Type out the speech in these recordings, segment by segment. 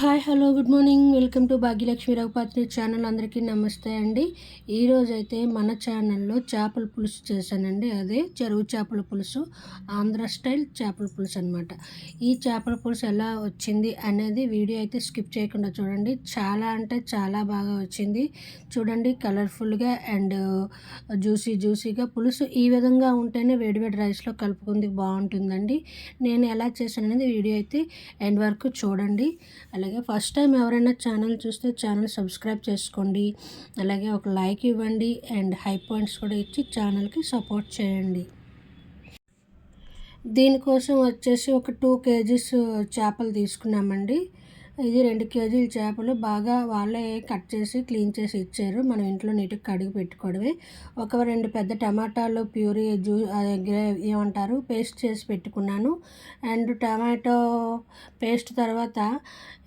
Hi hello good morning. Welcome to Bhagyalakshmi Raghupatri channel. అందరికీ నమస్తే అండి. ఈరోజు అయితే మన ఛానల్లో చేపల పులుసు చేశానండి. అదే చెరువు చేపల పులుసు ఆంధ్ర స్టైల్ చేపల పులుసు అనమాట ఈ చేపల పులుసు ఎలా వచ్చింది అనేది వీడియో అయితే స్కిప్ చేయకుండా చూడండి. చాలా అంటే చాలా బాగా వచ్చింది. చూడండి కలర్ఫుల్గా అండ్ జ్యూసీ జ్యూసీగా పులుసు ఈ విధంగా ఉంటేనే వేడివేడి రైస్లో కలుపుకుంది. బాగుంటుందండి. నేను ఎలా చేశాననేది వీడియో అయితే ఎండ్ వరకు చూడండి. అలాగే అలాగే ఫస్ట్ టైం ఎవరైనా ఛానల్ చూస్తే ఛానల్ సబ్స్క్రైబ్ చేసుకోండి. అలాగే ఒక లైక్ ఇవ్వండి. అండ్ హై పాయింట్స్ కూడా ఇచ్చి ఛానల్కి సపోర్ట్ చేయండి. దీనికోసం వచ్చేసి ఒక టూ కేజీస్ చేపలు తీసుకున్నామండి. ఇది రెండు కేజీల చేపలు బాగా వాళ్ళే కట్ చేసి క్లీన్ చేసి ఇచ్చారు. మనం ఇంట్లో నీట్గా కడిగి పెట్టుకోవడమే. ఒక రెండు పెద్ద టమాటాలు ప్యూరీ జ్యూ ఏమంటారు పేస్ట్ చేసి పెట్టుకున్నాను. అండ్ టమాటో పేస్ట్ తర్వాత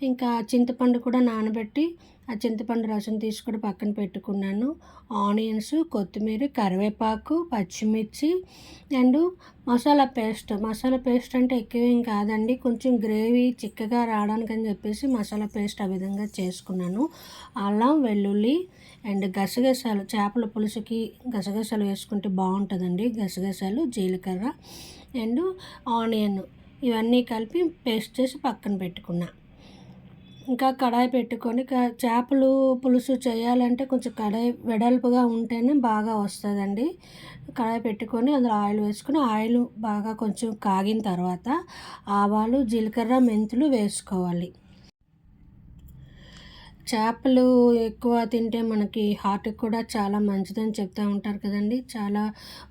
ఇంకా చింతపండు కూడా నానబెట్టి ఆ చింతపండు రసం తీసుకొని పక్కన పెట్టుకున్నాను. ఆనియన్స్ కొత్తిమీర కరివేపాకు పచ్చిమిర్చి and masala paste. Masala paste అంటే ఎక్కువేం కాదండి. కొంచెం గ్రేవీ చిక్కగా రావడానికి అని చెప్పేసి మసాలా పేస్ట్ ఆ విధంగా చేసుకున్నాను. అల్లం వెల్లుల్లి అండ్ గసగసాలు చేపల పులుసుకి గసగసాలు వేసుకుంటే బాగుంటుందండి. గసగసాలు జీలకర్ర అండ్ ఆనియన్ ఇవన్నీ కలిపి పేస్ట్ చేసి పక్కన పెట్టుకున్నాను ఇంకా కడాయి పెట్టుకొని చేపలు పులుసు చేయాలంటే కొంచెం కడాయి వెడల్పుగా ఉంటేనే బాగా వస్తుందండి. కడాయి పెట్టుకొని అందులో ఆయిల్ వేసుకొని ఆయిల్ బాగా కొంచెం కాగిన తర్వాత ఆవాలు జీలకర్ర మెంతులు వేసుకోవాలి. చేపలు ఎక్కువ తింటే మనకి హార్ట్కి కూడా చాలా మంచిదని చెప్తూ ఉంటారు కదండి. చాలా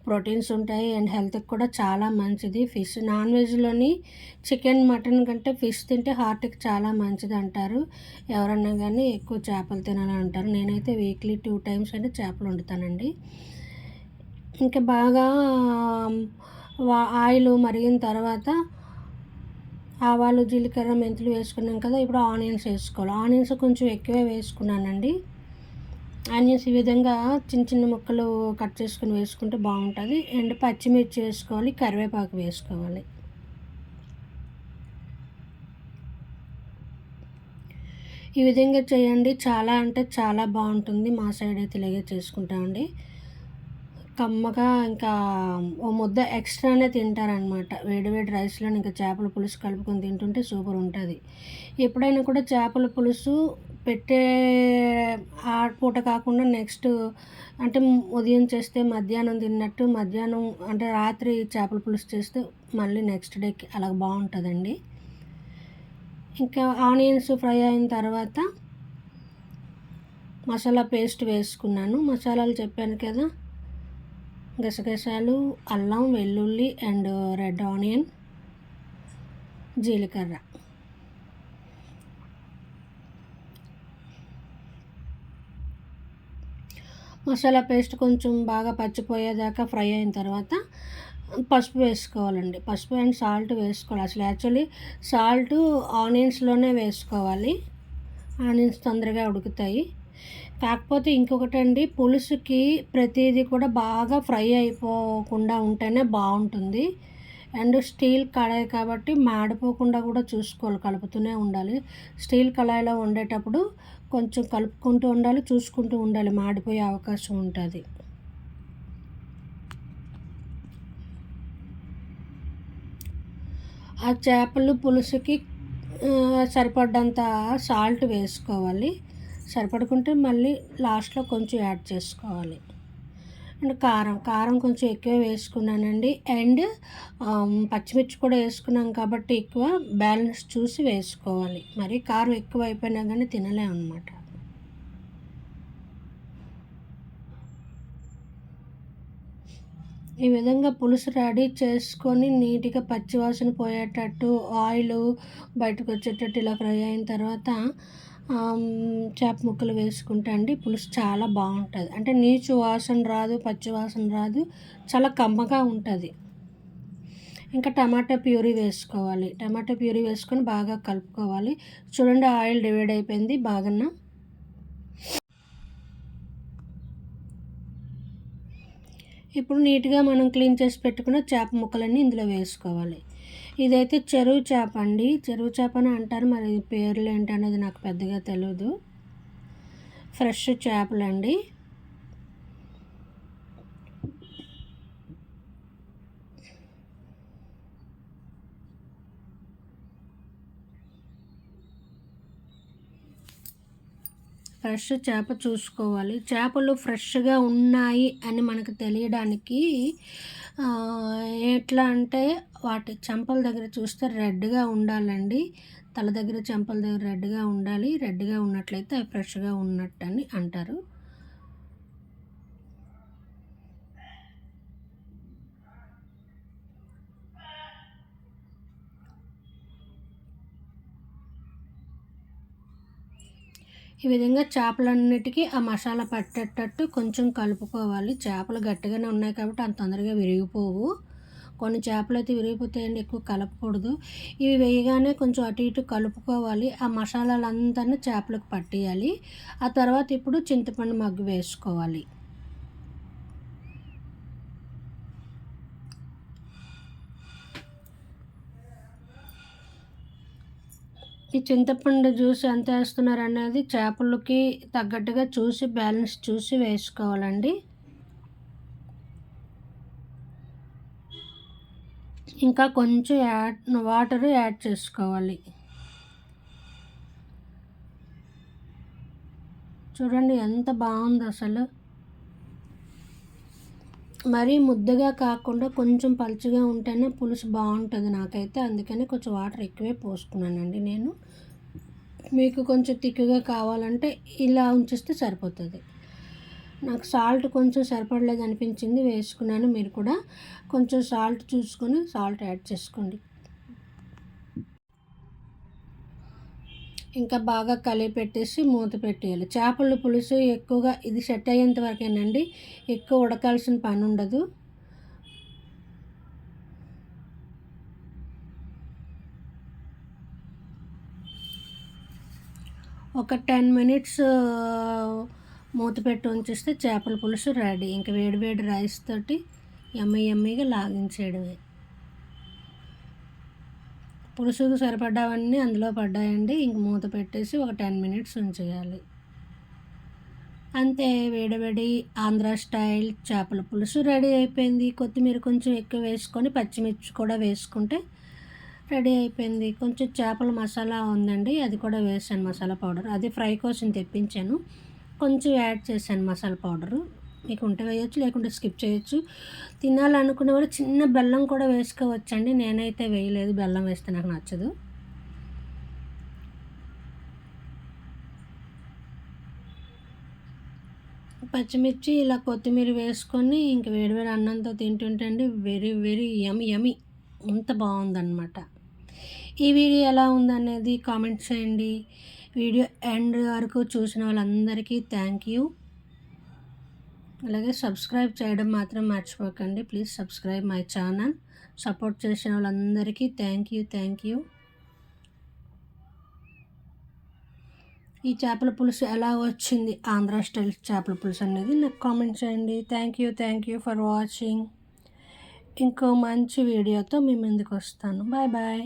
ప్రోటీన్స్ ఉంటాయి అండ్ హెల్త్కి కూడా చాలా మంచిది. ఫిష్ నాన్ వెజ్లోని చికెన్ మటన్ కంటే ఫిష్ తింటే హార్ట్కి చాలా మంచిది అంటారు. ఎవరన్నా కానీ ఎక్కువ చేపలు తినాలని అంటారు. నేనైతే వీక్లీ టూ టైమ్స్ అయితే చేపలు వండుతానండి. ఇంకా బాగా ఆయిల్ మరిగిన తర్వాత ఆవాలు జీలకర్ర మెంతులు వేసుకున్నాం కదా ఇప్పుడు ఆనియన్స్ వేసుకోవాలి. ఆనియన్స్ కొంచెం ఎక్కువే వేసుకున్నానండి. ఆనియన్స్ ఈ విధంగా చిన్న చిన్న ముక్కలు కట్ చేసుకుని వేసుకుంటే బాగుంటుంది. అండ్ పచ్చిమిర్చి వేసుకోవాలి కరివేపాకు వేసుకోవాలి. ఈ విధంగా చేయండి. చాలా అంటే చాలా బాగుంటుంది. మా సైడ్ అయితే ఇలాగే చేసుకుంటామండి. కమ్మగా ఇంకా ఓ ముద్ద ఎక్స్ట్రానే తింటారనమాట వేడివేడి రైస్లో ఇంకా చేపల పులుసు కలుపుకొని తింటుంటే సూపర్ ఉంటుంది. ఎప్పుడైనా కూడా చేపల పులుసు పెట్టే ఆ పూట కాకుండా నెక్స్ట్ అంటే ఉదయం చేస్తే మధ్యాహ్నం తిన్నట్టు మధ్యాహ్నం అంటే రాత్రి చేపల పులుసు చేస్తే మళ్ళీ నెక్స్ట్ డేకి అలా బాగుంటుందండి. ఇంకా ఆనియన్స్ ఫ్రై అయిన తర్వాత మసాలా పేస్ట్ వేసుకున్నాను. మసాలాలు చెప్పాను కదా గసగసాలు అల్లం వెల్లుల్లి అండ్ రెడ్ ఆనియన్ జీలకర్ర. మసాలా పేస్ట్ కొంచెం బాగా పచ్చిపోయేదాకా ఫ్రై అయిన తర్వాత పసుపు వేసుకోవాలండి. పసుపు అండ్ సాల్ట్ వేసుకోవాలి. అసలు యాక్చువల్లీ సాల్ట్ ఆనియన్స్లోనే వేసుకోవాలి. ఆనియన్స్ తొందరగా ఉడుకుతాయి. కాకపోతే ఇంకొకటి అండి పులుసుకి ప్రతిదీ కూడా బాగా ఫ్రై అయిపోకుండా ఉంటేనే బాగుంటుంది. అండ్ స్టీల్ కళాయి కాబట్టి మాడిపోకుండా కూడా చూసుకోవాలి కలుపుతూనే ఉండాలి. స్టీల్ కళాయిలో వండేటప్పుడు కొంచెం కలుపుకుంటూ ఉండాలి చూసుకుంటూ ఉండాలి మాడిపోయే అవకాశం ఉంటుంది. ఆ చేపలు పులుసుకి సరిపడ్డంత సాల్ట్ వేసుకోవాలి. సరిపడుకుంటే మళ్ళీ లాస్ట్లో కొంచెం యాడ్ చేసుకోవాలి. అండ్ కారం కారం కొంచెం ఎక్కువ వేసుకున్నానండి. అండ్ పచ్చిమిర్చి కూడా వేసుకున్నాం కాబట్టి ఎక్కువ బ్యాలెన్స్ చూసి వేసుకోవాలి. మరి కారం ఎక్కువ అయిపోయినా కానీ తినలేము అనమాట ఈ విధంగా పులుసు రెడీ చేసుకొని నీట్గా పచ్చివాసన పోయేటట్టు ఆయిల్ బయటకు వచ్చేటట్టు ఇలా ఫ్రై అయిన తర్వాత చేప ముక్కలు వేసుకుంటే అండి పులుసు చాలా బాగుంటుంది. అంటే నీచు వాసన రాదు పచ్చి వాసన రాదు చాలా కమ్మగా ఉంటుంది. ఇంకా టమాటా ప్యూరీ వేసుకోవాలి. టమాటా ప్యూరీ వేసుకొని బాగా కలుపుకోవాలి. చూడండి ఆయిల్ డివైడ్ అయిపోయింది బాగా ఇప్పుడు నీట్గా మనం క్లీన్ చేసి పెట్టుకున్న చేప ముక్కలన్నీ ఇందులో వేసుకోవాలి. ఇదైతే చెరువు చేప అండి. చెరువు చేప అని అంటారు మరి పేర్లు ఏంటి అనేది నాకు పెద్దగా తెలియదు ఫ్రెష్ చేపలండి ఫ్రెష్ చేప చూసుకోవాలి. చేపలు ఫ్రెష్గా ఉన్నాయి అని మనకు తెలియడానికి ఎట్లా అంటే వాటి చెంపల దగ్గర చూస్తే రెడ్గా ఉండాలండి. తల దగ్గర చెంపల దగ్గర రెడ్గా ఉండాలి. రెడ్గా ఉన్నట్లయితే అవి ఫ్రెష్గా ఉన్నట్టు అని అంటారు. ఈ విధంగా చేపలన్నిటికీ ఆ మసాలా పట్టేటట్టు కొంచెం కలుపుకోవాలి. చేపలు గట్టిగానే ఉన్నాయి కాబట్టి అంత తొందరగా విరిగిపోవు. కొన్ని చేపలు అయితే విరిగిపోతాయండి ఎక్కువ కలపకూడదు. ఇవి వేయగానే కొంచెం అటు ఇటు కలుపుకోవాలి. ఆ మసాలాలంతా చేపలకు పట్టేయాలి. ఆ తర్వాత ఇప్పుడు చింతపండు మగ్గు వేసుకోవాలి. ఈ చింతపండు జ్యూస్ ఎంత వేస్తున్నారు అనేది చేపలకి తగ్గట్టుగా చూసి బ్యాలెన్స్ చూసి వేసుకోవాలండి. ఇంకా కొంచెం యాడ్ వాటర్ యాడ్ చేసుకోవాలి. చూడండి ఎంత బాగుంది అసలు మరీ ముద్దగా కాకుండా కొంచెం పలుచగా ఉంటేనే పులుసు బాగుంటుంది నాకైతే. అందుకని కొంచెం వాటర్ ఎక్కువే పోసుకున్నానండి నేను. మీకు కొంచెం తిక్కుగా కావాలంటే ఇలా ఉంచిస్తే సరిపోతుంది. నాకు సాల్ట్ కొంచెం సరిపడలేదు అనిపించింది వేసుకున్నాను. మీరు కూడా కొంచెం సాల్ట్ చూసుకొని సాల్ట్ యాడ్ చేసుకోండి. ఇంకా బాగా కలిపి పెట్టేసి మూత పెట్టేయాలి. చేపల పులుసు ఎక్కువగా ఇది సెట్ అయ్యేంత వరకేనండి. ఎక్కువ ఉడకాల్సిన పని ఉండదు. ఒక టెన్ మినిట్స్ మూత పెట్టి ఉంచేస్తే చేపల పులుసు రెడీ ఇంకా వేడి వేడి రైస్ తోటి ఎమ్మె ఎమ్మిగా లాగించేయడమే. పులుసుకు సరిపడ్డావన్నీ అందులో పడ్డాయండి. ఇంక మూత పెట్టేసి ఒక టెన్ మినిట్స్ ఉంచేయాలి. అంతే వేడివేడి ఆంధ్ర స్టైల్ చేపల పులుసు రెడీ అయిపోయింది. కొత్తిమీర కొంచెం ఎక్కువ వేసుకొని పచ్చిమిర్చి కూడా వేసుకుంటే రెడీ అయిపోయింది. కొంచెం చేపల మసాలా ఉందండి. అది కూడా వేసాను మసాలా పౌడర్. అది ఫ్రై కోసం తెప్పించాను. కొంచెం యాడ్ చేశాను మసాలా పౌడరు. మీకు ఉంటే వేయచ్చు లేకుంటే స్కిప్ చేయొచ్చు. తినాలనుకునే వాళ్ళు చిన్న బెల్లం కూడా వేసుకోవచ్చండి. నేనైతే వేయలేదు. బెల్లం వేస్తే నాకు నచ్చదు. పచ్చిమిర్చి ఇలా కొత్తిమీర వేసుకొని ఇంక వేడివేడి అన్నంతో తింటుంటే అండి వెరీ వెరీ యమి యమి అంత బాగుందన్నమాట. ఈ వీడియో ఎలా ఉందనేది కామెంట్ చేయండి. వీడియో ఎండ్ వరకు చూసిన వాళ్ళందరికీ థ్యాంక్ యూ. అలాగే సబ్స్క్రైబ్ చేయడం మాత్రం మర్చిపోకండి. Please subscribe my channel. Support చేసిన వాళ్ళందరికీ థ్యాంక్ యూ థ్యాంక్ యూ. ఈ చేపల పులుసు ఎలా వచ్చింది? ఆంధ్ర స్టైల్ చేపల పులుసు అనేది నాకు కామెంట్ చేయండి. Thank you thank you for watching. ఇంకో మంచి వీడియోతో మీ ముందుకు వస్తాను. Bye bye.